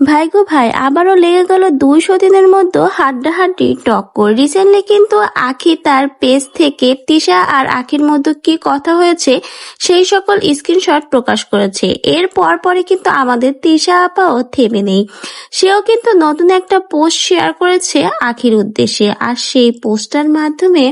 ভাই গো ভাই, আবারও লেগে গেল দুইশো দিনের মধ্যে হাড্ডাহাড্ডি। টক্কর রিসেন্টলি কিন্তু আখি তার পেজ থেকে তিশা আর আখির মধ্যে কি কথা হয়েছে, সেই সকল স্ক্রিনশট প্রকাশ করেছে। এর পর পরে কিন্তু আমাদের তিশা আপাও থেমে নেই। সেও কিন্তু নতুন একটা পোস্ট শেয়ার করেছে আখির উদ্দেশ্যে। আর সেই পোস্টার মাধ্যমে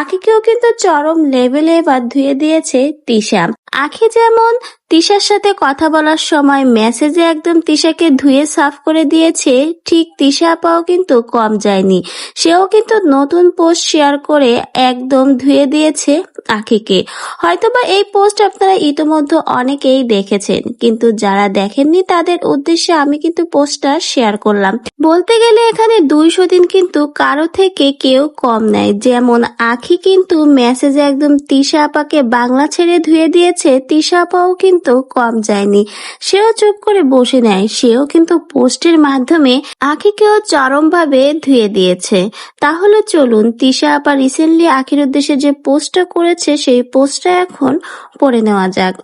আখিকেও কিন্তু চরম লেভেলে এবার ধুয়ে দিয়েছে তিশা। আখি যেমন তিশার সাথে কথা বলার সময় মেসেজে একদম তিশাকে ধুয়ে সাফ করে দিয়েছে, ঠিক তিশা আপাও কিন্তু কম যায়নি। সেও কিন্তু নতুন পোস্ট শেয়ার করে একদম ধুয়ে দিয়েছে আখিকে। হয়তোবা এই পোস্ট আপনারা ইতোমধ্যে অনেকেই দেখেছেন, কিন্তু যারা দেখেননি তাদের উদ্দেশ্যে আমি কিন্তু পোস্টটা শেয়ার করলাম। বলতে গেলে এখানে দুইশো দিন কিন্তু কারও থেকে কেউ কম নেয় যেমন আখি কিন্তু মেসেজে একদম তিশা আপাকে বাংলা ছেড়ে ধুয়ে দিয়েছে তিশা আপাও কিন্তু কম যায়নি। সেও চুপ করে বসে নেয়। সেও কিন্তু পোস্টের মাধ্যমে আখিকেও চরমভাবে ধুয়ে দিয়েছে। তাহলে চলুন, তিশা আপা রিসেন্টলি আখির উদ্দেশ্যে যে পোস্টটা করেছে, সেই পোস্টটা এখন পড়ে নেওয়া যাক।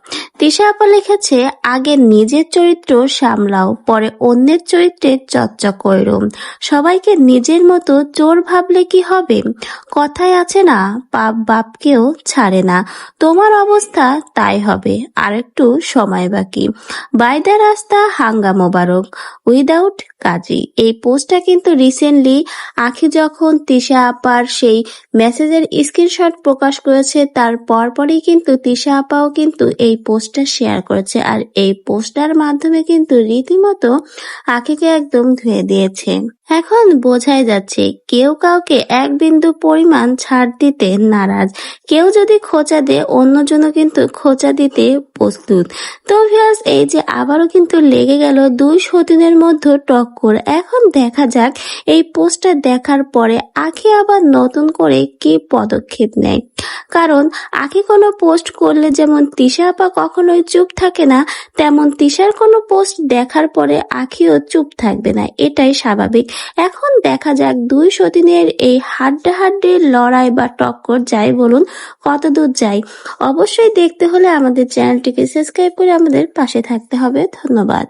তিশা আপা লিখেছে, আগে নিজের চরিত্র সামলাও, পরে অন্যের চরিত্রে চর্চা কইরো সবাইকে নিজের মতো চোর ভাবলে কি হবে? কথায় আছে না, পাপ বাপকেও ছাড়ে না। তোমার অবস্থা তাই হবে, আর একটু সময় বাকি। বাইদা রাস্তা হাঙ্গা মোবারক, উইদাউট কাজী। এই পোস্টটা কিন্তু রিসেন্টলি আখি যখন তিশা আপার সেই মেসেজের স্ক্রিনশট প্রকাশ করেছে, তার পরপরই কিন্তু তিশা আপাও কিন্তু এই পোস্টটা শেয়ার করেছে। আর এই পোস্টার মাধ্যমে কিন্তু রীতিমতো আখিকে একদম ধুয়ে দিয়েছে। এখন বোঝাই যাচ্ছে, কেউ কাউকে এক বিন্দু পরিমাণ ছাড় দিতে নারাজ। কেউ যদি খোঁচা দেয়, অন্যজনও কিন্তু খোঁচা দিতে প্রস্তুত। তো ভিউয়ার্স এই যে আবারও কিন্তু লেগে গেল দুই সতীনের মধ্যে টক্কর। এখন দেখা যাক, এই পোস্টটা দেখার পরে আখি আবার নতুন করে কি পদক্ষেপ নেয়। কারণ আখি কোনো পোস্ট করলে যেমন তিশা আপা কখনোই চুপ থাকে না, তেমন তিশার কোনো পোস্ট দেখার পরে আখিও চুপ থাকবে না। এটাই স্বাভাবিক। এখন দেখা যাক দুই সতীনের এই হাড্ডাহাড্ডি লড়াই বা টক্কর যাই বলুন কত দূর যায় অবশ্যই দেখতে হলে আমাদের চ্যানেলটিকে সাবস্ক্রাইব করে আমাদের পাশে থাকতে হবে। ধন্যবাদ।